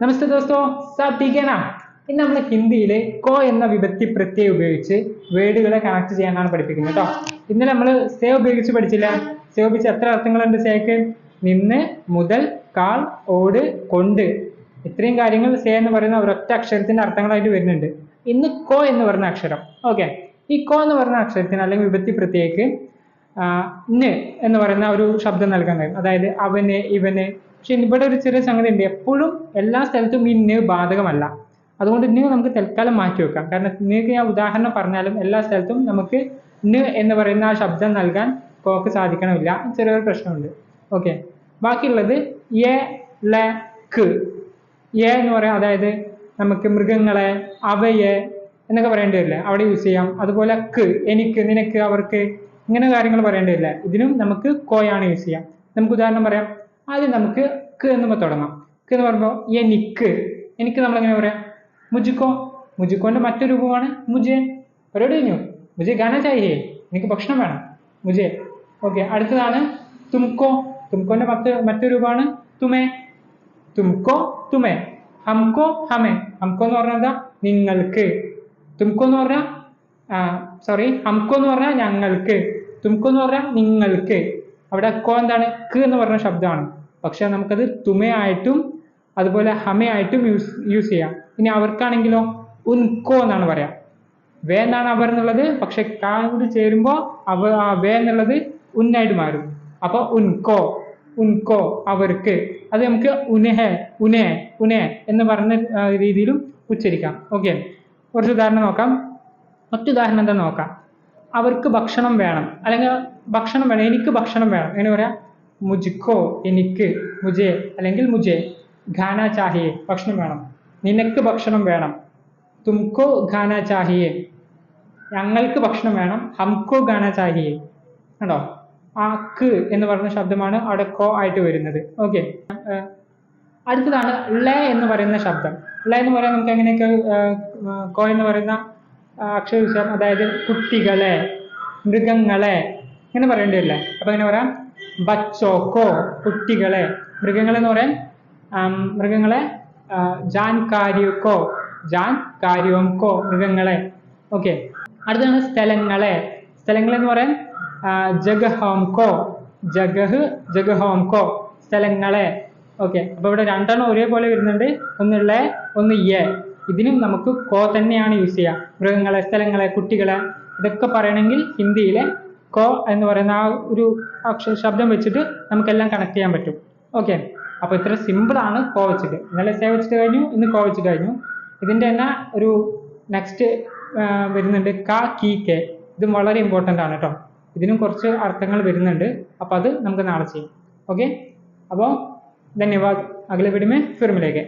നമസ്തേ ദോസ്തോ സാബ് ठीक है ना ഇന്ന് നമ്മൾ ഹിന്ദിയിൽ കോ എന്ന വിഭക്തി പ്രത്യയം ഉപയോഗിച്ച് വേർഡുകളെ കണക്ട് ചെയ്യാനാണ് പഠിപ്പിക്കുന്നത് കേട്ടോ ഇന്നലെ നമ്മൾ സേ ഉപയോഗിച്ച് പഠിച്ചില്ല സേ ഉപയോഗിച്ച് എത്ര അർത്ഥങ്ങളുണ്ട് സേക്ക് നിന്ന് മുതൽ കാൽ ഓട് കൊണ്ട് ഇത്രയും കാര്യങ്ങൾ സേ എന്ന് പറയുന്ന ഒരൊറ്റ അക്ഷരത്തിന്റെ അർത്ഥങ്ങളായിട്ട് വരുന്നുണ്ട് ഇന്ന് കോ എന്ന് പറയുന്ന അക്ഷരം ഓക്കെ ഈ കോ എന്ന് പറയുന്ന അക്ഷരത്തിന് അല്ലെങ്കിൽ വിഭക്തി പ്രത്യയക്ക് ന് എന്ന് പറയുന്ന ഒരു ശബ്ദം നൽകാൻ കഴിയും. അതായത് അവന് ഇവന്. പക്ഷെ ഇവിടെ ഒരു ചെറിയ സംഗതി ഉണ്ട് എപ്പോഴും എല്ലാ സ്ഥലത്തും ഈ ന് ബാധകമല്ല. അതുകൊണ്ട് ന് നമുക്ക് തൽക്കാലം മാറ്റി വെക്കാം. കാരണം നിങ്ങൾക്ക് ഞാൻ ഉദാഹരണം പറഞ്ഞാലും എല്ലാ സ്ഥലത്തും നമുക്ക് ന് എന്ന് പറയുന്ന ആ ശബ്ദം നൽകാൻ കോക്ക് സാധിക്കണമില്ല. ചെറിയൊരു പ്രശ്നമുണ്ട്. ഓക്കെ. ബാക്കിയുള്ളത് എ ല ക് എ എന്ന് പറയാം. അതായത് നമുക്ക് മൃഗങ്ങളെ അവയെ എന്നൊക്കെ പറയേണ്ടി വരില്ലേ? അവിടെ യൂസ് ചെയ്യാം. അതുപോലെ ക് എനിക്ക് നിനക്ക് അവർക്ക്. ഇങ്ങനെ കാര്യങ്ങൾ പറയേണ്ടതില്ല. ഇതിനും നമുക്ക് കോയാണ് യൂസ് ചെയ്യാം. നമുക്ക് ഉദാഹരണം പറയാം. ആദ്യം നമുക്ക് ക് എന്ന് തുടങ്ങാം. ക് എന്ന് പറയുമ്പോൾ എനിക്ക്. എനിക്ക് നമ്മൾ എങ്ങനെ പറയാം? മുജുക്കോ. മുജുക്കോന്റെ മറ്റൊരു രൂപമാണ് മുജേ. പരിപാടി കഴിഞ്ഞു. മുജെ ഗാന ചായേ എനിക്ക് ഭക്ഷണം വേണം. മുജെ. ഓക്കെ അടുത്തതാണ് തുംകോ തുംകോന്റെ മറ്റ് മറ്റൊരു രൂപമാണ് തുമേ. തുംകോ തുമേ. ഹംകോ ഹമേ. ഹംകോ എന്ന് പറഞ്ഞാൽ എന്താ? നിങ്ങൾക്ക്. തുംകോ എന്ന് പറഞ്ഞാൽ സോറി ഹംകോ എന്ന് പറഞ്ഞാൽ ഞങ്ങൾക്ക്. തുംകോ എന്ന് പറഞ്ഞാൽ നിങ്ങൾക്ക്. അവിടെ കോ എന്താണ്? ക് എന്ന് പറഞ്ഞ ശബ്ദമാണ്. പക്ഷെ നമുക്കത് തുമയായിട്ടും അതുപോലെ ഹമയായിട്ടും യൂസ് യൂസ് ചെയ്യാം. ഇനി അവർക്കാണെങ്കിലോ? ഉൻകോ എന്നാണ് പറയാം. വേ എന്നാണ് അവർ എന്നുള്ളത്. പക്ഷെ കാ കൂടി ചേരുമ്പോൾ അവ വേ എന്നുള്ളത് ഉന്നായിട്ട് മാറും. അപ്പോൾ ഉൻകോ ഉൻകോ അവർക്ക്. അത് നമുക്ക് ഉനഹെ ഉനെ ഉനെ എന്ന് പറഞ്ഞ രീതിയിലും ഉച്ചരിക്കാം. ഓക്കെ. കുറച്ച് ഉദാഹരണം നോക്കാം. മറ്റു ഉദാഹരണം എന്താ നോക്കാം. അവർക്ക് ഭക്ഷണം വേണം. അല്ലെങ്കിൽ ഭക്ഷണം വേണം. എനിക്ക് ഭക്ഷണം വേണം. എങ്ങനെ പറയാം? മുജിക്കോ എനിക്ക് മുജെ അല്ലെങ്കിൽ മുജെ ഖാന ചാഹിയെ ഭക്ഷണം വേണം. നിനക്ക് ഭക്ഷണം വേണം. തുംകോ ഖാന ചാഹിയെ ഞങ്ങൾക്ക് ഭക്ഷണം വേണം. ഹംകോ ഖാന ചാഹിയെ കണ്ടോ? ആ ക്ക് എന്ന് പറയുന്ന ശബ്ദമാണ് അവിടെ കോ ആയിട്ട് വരുന്നത്. ഓക്കെ. അടുത്തതാണ് ല എന്ന് പറയുന്ന ശബ്ദം. ല എന്ന് പറയാൻ നമുക്ക് എങ്ങനെയൊക്കെ കോ എന്ന് പറയുന്ന ആ, അക്ഷര യൂസ് ചെയ്യാം അതായത് കുട്ടികളെ മൃഗങ്ങളെ ഇങ്ങനെ പറയേണ്ടി വരില്ല? അപ്പൊ എങ്ങനെ പറയാം ബച്ചോക്കോ കുട്ടികളെ. മൃഗങ്ങളെ എന്ന് പറയാൻ മൃഗങ്ങളെ ജാൻ കാര്യോക്കോ ജാൻ മൃഗങ്ങളെ. ഓക്കെ. അടുത്താണ് സ്ഥലങ്ങളെ. സ്ഥലങ്ങളെന്ന് പറയാൻ ജഗഹോംകോ ജഗഹ് ജഗഹോംകോ സ്ഥലങ്ങളെ. ഓക്കെ. അപ്പോൾ ഇവിടെ രണ്ടെണ്ണം ഒരേപോലെ വരുന്നുണ്ട്. ഒന്ന് ളെ ഒന്ന് യെ. ഇതിനും നമുക്ക് കോ തന്നെയാണ് യൂസ് ചെയ്യുക മൃഗങ്ങളെ സ്ഥലങ്ങളെ കുട്ടികളെ ഇതൊക്കെ പറയണമെങ്കിൽ ഹിന്ദിയിലെ കോ എന്ന് പറയുന്ന ആ ഒരു അക്ഷ ശബ്ദം വെച്ചിട്ട് നമുക്കെല്ലാം കണക്ട് ചെയ്യാൻ പറ്റും. ഓക്കെ അപ്പോൾ ഇത്ര സിമ്പിളാണ് കോ വെച്ചിട്ട്. ഇന്നലെ സേ വെച്ചിട്ട് കഴിഞ്ഞു ഇന്ന് കോ വെച്ചിട്ട് കഴിഞ്ഞു. ഇതിന്റെ തന്നെ ഒരു നെക്സ്റ്റ് വരുന്നുണ്ട് ക കീ കെ. ഇതും വളരെ ഇമ്പോർട്ടന്റ് ആണ് കേട്ടോ ഇതിനും കുറച്ച് അർത്ഥങ്ങൾ വരുന്നുണ്ട്. അപ്പോൾ അത് നമുക്ക് നാളെ ചെയ്യാം. ഓക്കെ അപ്പോൾ ധന്യവാദ്. അകലെ വിടുമേ ഫിർമിലേക്ക്